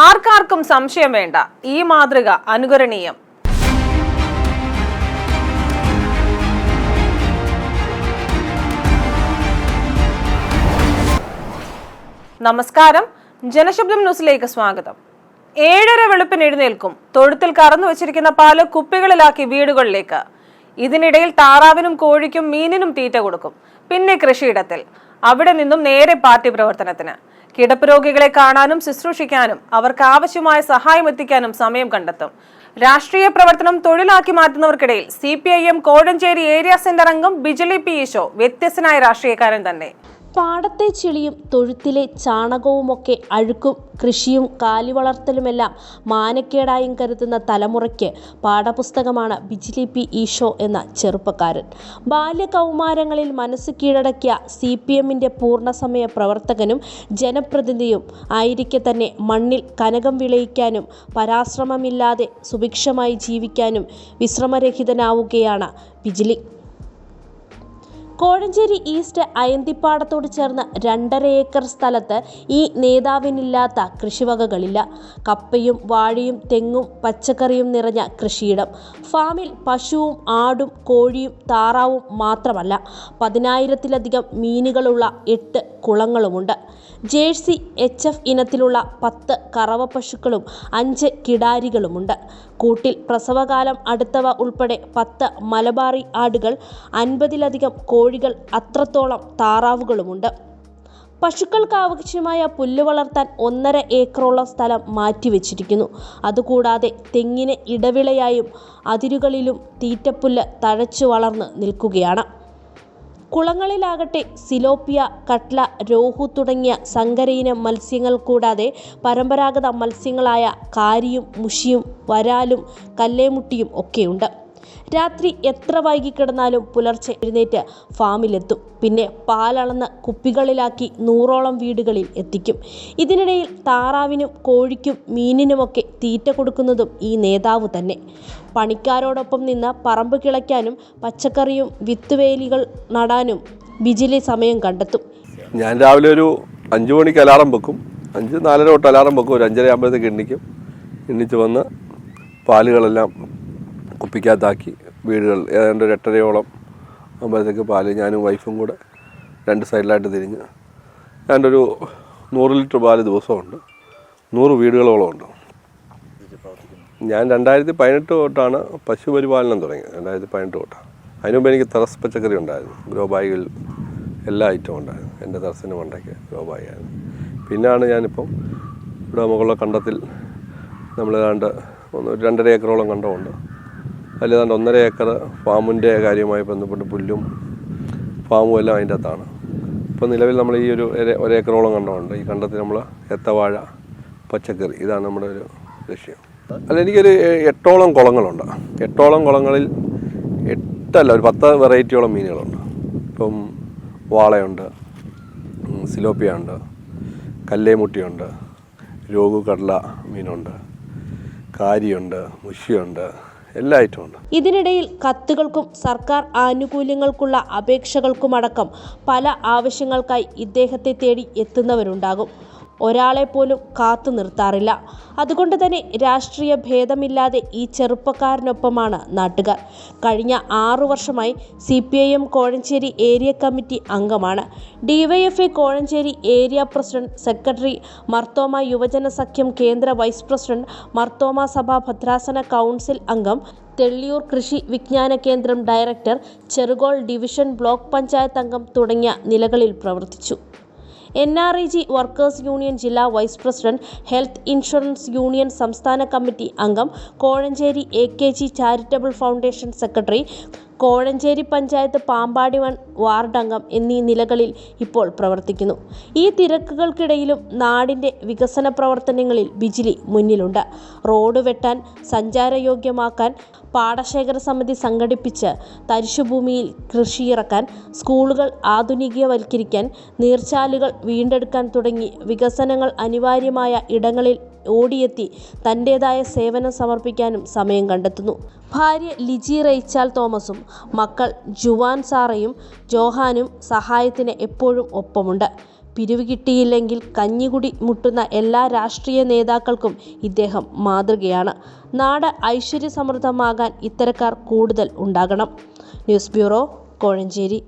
ആർക്കാർക്കും സംശയം വേണ്ട. ഈ മാതൃക അനുകരണീയം. നമസ്കാരം. ജനശബ്ദം ന്യൂസിലേക്ക് സ്വാഗതം. ഏഴര വെളുപ്പിന് എഴുന്നേൽക്കും. തൊഴുത്തിൽ കറന്നു വെച്ചിരിക്കുന്ന പാൽ കുപ്പികളിലാക്കി വീടുകളിലേക്ക്. ഇതിനിടയിൽ താറാവിനും കോഴിക്കും മീനിനും തീറ്റ കൊടുക്കും. പിന്നെ കൃഷിയിടത്തിൽ. അവിടെ നിന്നും നേരെ പാർട്ടി പ്രവർത്തനത്തിന്. കിടപ്പ് രോഗികളെ കാണാനും ശുശ്രൂഷിക്കാനും അവർക്ക് ആവശ്യമായ സഹായം എത്തിക്കാനും സമയം കണ്ടെത്തും. രാഷ്ട്രീയ പ്രവർത്തനം തൊഴിലാക്കി മാറ്റുന്നവർക്കിടയിൽ C P I M Kozhencherry area centre അംഗം ബിജലി പി ഈശോ വ്യത്യസ്തനായ രാഷ്ട്രീയക്കാരൻ തന്നെ. പാടത്തെ ചെളിയും തൊഴുത്തിലെ ചാണകവുമൊക്കെ അഴുക്കും കൃഷിയും കാലിവളർത്തലുമെല്ലാം മാനക്കേടായും കരുതുന്ന തലമുറയ്ക്ക് പാഠപുസ്തകമാണ് ബിജിലി പി ഈശോ എന്ന ചെറുപ്പക്കാരൻ. ബാല്യകൗമാരങ്ങളിൽ മനസ്സ് കീഴടക്കിയ സി പി എമ്മിന്റെ പൂർണസമയ പ്രവർത്തകനും ജനപ്രതിനിധിയും ആയിരിക്കെ തന്നെ മണ്ണിൽ കനകം വിളയിക്കാനും പരാശ്രമമില്ലാതെ സുഭിക്ഷമായി ജീവിക്കാനും വിശ്രമരഹിതനാവുകയാണ് ബിജിലി. കോഴഞ്ചേരി ഈസ്റ്റ് അയന്തിപ്പാടത്തോട് ചേർന്ന രണ്ടര ഏക്കർ സ്ഥലത്ത് ഈ നേതാവിനില്ലാത്ത കൃഷിവകകളില്ല. കപ്പയും വാഴയും തെങ്ങും പച്ചക്കറിയും നിറഞ്ഞ കൃഷിയിടം. ഫാമിൽ പശുവും ആടും കോഴിയും താറാവും മാത്രമല്ല പതിനായിരത്തിലധികം മീനുകളുള്ള എട്ട് കുളങ്ങളുമുണ്ട്. ജേഴ്സി എച്ച് എഫ് ഇനത്തിലുള്ള പത്ത് കറവ പശുക്കളും അഞ്ച് കിടാരികളുമുണ്ട്. കൂട്ടിൽ പ്രസവകാലം അടുത്തവ ഉൾപ്പെടെ പത്ത് മലബാറി ആടുകൾ അൻപതിലധികം കോഴികൾ അത്രത്തോളം താറാവുകളുമുണ്ട്. പശുക്കൾക്ക് ആവശ്യമായ പുല്ല് വളർത്താൻ ഒന്നര ഏക്കറോളം സ്ഥലം മാറ്റിവെച്ചിരിക്കുന്നു. അതുകൂടാതെ തെങ്ങിന് ഇടവിളയായും അതിരുകളിലും തീറ്റപ്പുല്ല് തഴച്ചു വളർന്ന് നിൽക്കുകയാണ്. കുളങ്ങളിലാകട്ടെ സിലോപ്പിയ കട്ല രോഹു തുടങ്ങിയ സങ്കരയിനം മത്സ്യങ്ങൾ കൂടാതെ പരമ്പരാഗത മത്സ്യങ്ങളായ കാരിയും മുഷിയും വരാലും കല്ലേമുട്ടിയും ഒക്കെയുണ്ട്. രാത്രി എത്ര വൈകിക്കിടന്നാലും പുലർച്ചെ എഴുന്നേറ്റ് ഫാമിലെത്തും. പിന്നെ പാലളന്ന് കുപ്പികളിലാക്കി നൂറോളം വീടുകളിൽ എത്തിക്കും. ഇതിനിടയിൽ താറാവിനും കോഴിക്കും മീനിനുമൊക്കെ തീറ്റ കൊടുക്കുന്നതും ഈ നേതാവ് തന്നെ. പണിക്കാരോടൊപ്പം നിന്ന് പറമ്പ് കിളയ്ക്കാനും പച്ചക്കറിയും വിത്തുവേലികൾ നടാനും വിജിലി സമയം കണ്ടെത്തും. ഞാൻ രാവിലെ ഒരു അഞ്ചു മണിക്ക് അലാറം വെക്കും. അഞ്ച് നാലര തൊട്ട് അലാറം വെക്കും. ഒരു അഞ്ചര ആകുമ്പോഴത്തേക്ക് എണ്ണിക്കും. എണ്ണിച്ച് വന്ന് പാലുകളെല്ലാം കുപ്പിക്കകത്താക്കി വീടുകൾ ഏതാണ്ട് ഒരു എട്ടരയോളം ആകുമ്പോഴത്തേക്ക് പാൽ ഞാനും വൈഫും കൂടെ രണ്ട് സൈഡിലായിട്ട് തിരിഞ്ഞ് ഏതാണ്ട് ഒരു നൂറ് ലിറ്റർ പാൽ ദിവസമുണ്ട്. നൂറ് വീടുകളോളം ഉണ്ട്. ഞാൻ രണ്ടായിരത്തി പതിനെട്ട് തൊട്ടാണ് പശു പരിപാലനം തുടങ്ങിയത്. രണ്ടായിരത്തി പതിനെട്ട് തൊട്ടാണ് അതിനു മുമ്പ് എനിക്ക് തെറസ് പച്ചക്കറി ഉണ്ടായിരുന്നു. ഗ്രോ ബാഗിൽ എല്ലാ ഐറ്റവും ഉണ്ടായിരുന്നു. എന്റെ തെറസിന്റെ മണ്ടയ്ക്ക് ഗ്രോ ബാഗായിരുന്നു പിന്നാണ് ഞാനിപ്പം ഇവിടെ മുകളിലെ കണ്ടത്തിൽ നമ്മൾ ഏതാണ്ട് ഒന്ന് രണ്ടര ഏക്കറോളം കണ്ടമുണ്ട്. ഏതാണ്ട് ഒന്നര ഏക്കർ ഫാമിന്റെ കാര്യവുമായി ബന്ധപ്പെട്ട് പുല്ലും ഫാമും എല്ലാം അതിന്റെ അകത്താണ്. ഇപ്പോൾ നിലവിൽ നമ്മൾ ഈ ഒരു ഒരു- ഒരേക്കറോളം കണ്ടമുണ്ട് ഈ കണ്ടത്തിൽ നമ്മൾ എത്തവാഴ പച്ചക്കറി ഇതാണ് നമ്മുടെ ഒരു ലക്ഷ്യം. അല്ല എനിക്കൊരു എട്ടോളം കുളങ്ങളുണ്ട്. എട്ടോളം കുളങ്ങളിൽ എട്ടല്ല ഒരു പത്ത് വെറൈറ്റിയോളം മീനുകളുണ്ട്. ഇപ്പം വാളയുണ്ട് സിലോപ്പിയ ഉണ്ട് കല്ലേമുട്ടിയുണ്ട് രോഗു കടല മീനുണ്ട് കാരിയുണ്ട് മുഷിയുണ്ട് എല്ലാ ഇതിനിടയിൽ കത്തുകൾക്കും സർക്കാർ ആനുകൂല്യങ്ങൾക്കുള്ള അപേക്ഷകൾക്കുമടക്കം പല ആവശ്യങ്ങൾക്കായി ഇദ്ദേഹത്തെ തേടി എത്തുന്നവരുണ്ടാകും. ഒരാളെ പോലും കാത്തു നിർത്താറില്ല. അതുകൊണ്ട് തന്നെ രാഷ്ട്രീയ ഭേദമില്ലാതെ ഈ ചെറുപ്പക്കാരനൊപ്പമാണ് നാട്ടുകാർ. കഴിഞ്ഞ ആറു വർഷമായി C P I M Kozhencherry area committee അംഗമാണ്. DYFI Kozhencherry area president secretary Marthoma യുവജന സഖ്യം കേന്ദ്ര വൈസ് പ്രസിഡന്റ് മർത്തോമ സഭ ഭദ്രാസന കൗൺസിൽ അംഗം Thelliyoor Krishi Vigyan Kendram director Cherukol division block panchayat അംഗം തുടങ്ങിയ നിലകളിൽ പ്രവർത്തിച്ചു. N R I G workers union ജില്ലാ vice president health insurance union സംസ്ഥാന കമ്മിറ്റി അംഗം Kozhencherry A K G charitable foundation secretary Kozhencherry panchayat Pampadi one ward അംഗം എന്നീ നിലകളിൽ ഇപ്പോൾ പ്രവർത്തിക്കുന്നു. ഈ തിരക്കുകൾക്കിടയിലും നാടിന്റെ വികസന പ്രവർത്തനങ്ങളിൽ ബിജിലി മുന്നിലുണ്ട്. റോഡ് വെട്ടാൻ സഞ്ചാരയോഗ്യമാക്കാൻ പാടശേഖര സമിതി സംഘടിപ്പിച്ച് തരിശുഭൂമിയിൽ കൃഷിയിറക്കാൻ സ്കൂളുകൾ ആധുനികവൽക്കരിക്കാൻ നീർച്ചാലുകൾ വീണ്ടെടുക്കാൻ തുടങ്ങി വികസനങ്ങൾ അനിവാര്യമായ ഇടങ്ങളിൽ ഓടിയെത്തി തന്റേതായ സേവനം സമർപ്പിക്കാനും സമയം കണ്ടെത്തുന്നു. ഭാര്യ ലിജി റൈച്ചാൽ തോമസും മക്കൾ ജുവാൻ സാറയും ജോഹാനും സഹായത്തിന് എപ്പോഴും ഒപ്പമുണ്ട്. പിരിവ് കിട്ടിയില്ലെങ്കിൽ കഞ്ഞികുടി മുട്ടുന്ന എല്ലാ രാഷ്ട്രീയ നേതാക്കൾക്കും ഇദ്ദേഹം മാതൃകയാണ്. നാട് ഐശ്വര്യസമൃദ്ധമാകാൻ ഇത്തരക്കാർ കൂടുതൽ ഉണ്ടാകണം. News bureau Kozhencherry.